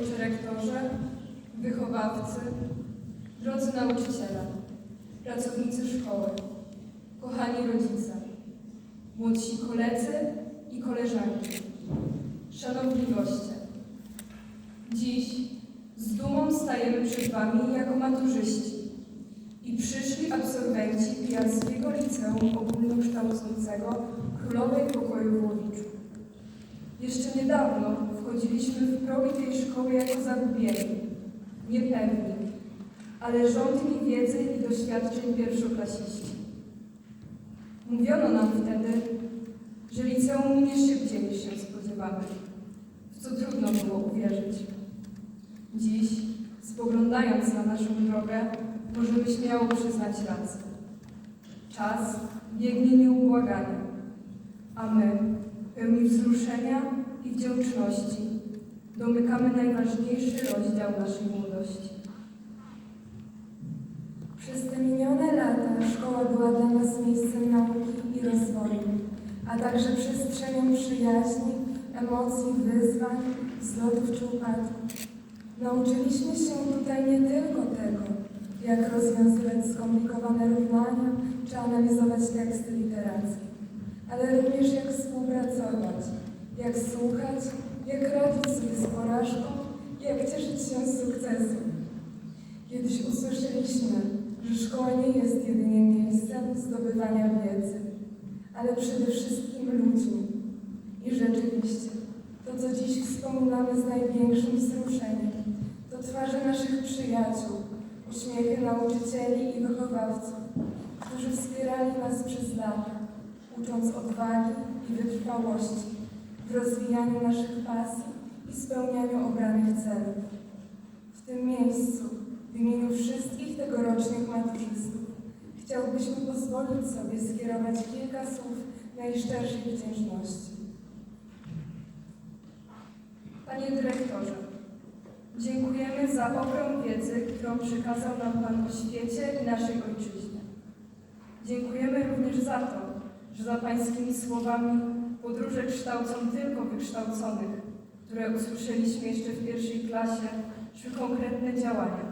ojcze rektorze, wychowawcy, drodzy nauczyciele, pracownicy szkoły, kochani rodzice, młodsi koledzy i koleżanki, szanowni goście. Dziś z dumą stajemy przed Wami jako maturzyści i przyszli absolwenci Pijarskiego Liceum Ogólnokształcącego Królowej Pokoju w. Jeszcze niedawno wchodziliśmy w progi tej szkoły jako zagubieni, niepewni, ale rządni wiedzy i doświadczeń pierwszoklasiści. Mówiono nam wtedy, że liceum minie szybciej niż się spodziewamy, w co trudno było uwierzyć. Dziś, spoglądając na naszą drogę, możemy śmiało przyznać rację. Czas biegnie nieubłaganie, a my, pełni wzruszenia i wdzięczności, domykamy najważniejszy rozdział naszej młodości. Przez te minione lata szkoła była dla nas miejscem nauki i rozwoju, a także przestrzenią przyjaźni, emocji, wyzwań, wzlotów czy upadków. Nauczyliśmy się tutaj nie tylko tego, jak rozwiązywać skomplikowane równania czy analizować teksty literackie, ale również jak współpracować, jak słuchać, jak radzić sobie z porażką, jak cieszyć się z sukcesu. Kiedyś usłyszeliśmy, że szkoła nie jest jedynie miejscem zdobywania wiedzy, ale przede wszystkim ludźmi. I rzeczywiście, to co dziś wspominamy z największym wzruszeniem, to twarze naszych przyjaciół, uśmiechy nauczycieli i wychowawców, którzy wspierali nas przez lata, ucząc odwagi i wytrwałości w rozwijaniu naszych pasji i spełnianiu obranych celów. Miejscu, w imieniu wszystkich tegorocznych maturzystów, chciałbyśmy pozwolić sobie skierować kilka słów najszczerszej wdzięczności. Panie dyrektorze, dziękujemy za ogrom wiedzy, którą przekazał nam Pan o świecie i naszej ojczyźnie. Dziękujemy również za to, że za Pańskimi słowami podróże kształcą tylko wykształconych, które usłyszeliśmy jeszcze w pierwszej klasie, szły konkretne działania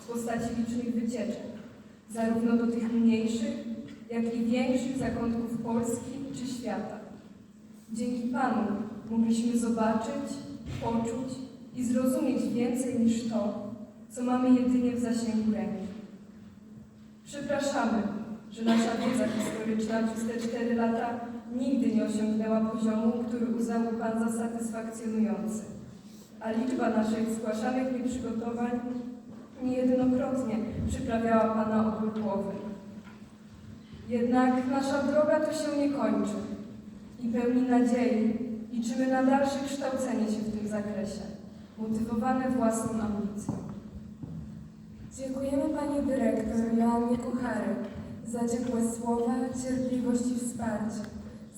w postaci licznych wycieczek, zarówno do tych mniejszych, jak i większych zakątków Polski czy świata. Dzięki Panu mogliśmy zobaczyć, poczuć i zrozumieć więcej niż to, co mamy jedynie w zasięgu ręki. Przepraszamy, że nasza wiedza historyczna przez te cztery lata nigdy nie osiągnęła poziomu, który uznał Pan za satysfakcjonujący, a liczba naszych zgłaszanych nieprzygotowań niejednokrotnie przyprawiała Pana o ból głowy. Jednak nasza droga tu się nie kończy i pełni nadziei liczymy na dalsze kształcenie się w tym zakresie, motywowane własną ambicją. Dziękujemy Pani Dyrektor Joannie Kucharek za ciepłe słowa, cierpliwość i wsparcie,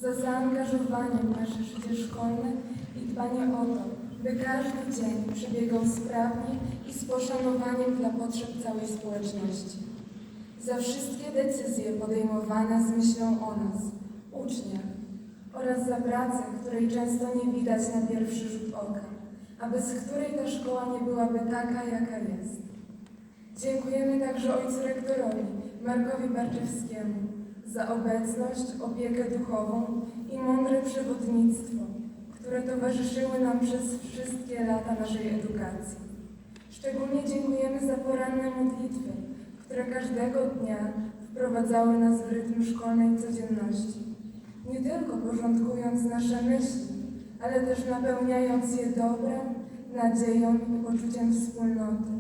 za zaangażowanie w nasze życie szkolne i dbanie o to, by każdy dzień przebiegał sprawnie i z poszanowaniem dla potrzeb całej społeczności. Za wszystkie decyzje podejmowane z myślą o nas, uczniach, oraz za pracę, której często nie widać na pierwszy rzut oka, a bez której ta szkoła nie byłaby taka, jaka jest. Dziękujemy także ojcu rektorowi, Markowi Barczewskiemu, za obecność, opiekę duchową i mądre przewodnictwo, które towarzyszyły nam przez wszystkie lata naszej edukacji. Szczególnie dziękujemy za poranne modlitwy, które każdego dnia wprowadzały nas w rytm szkolnej codzienności, nie tylko porządkując nasze myśli, ale też napełniając je dobrem, nadzieją i poczuciem wspólnoty.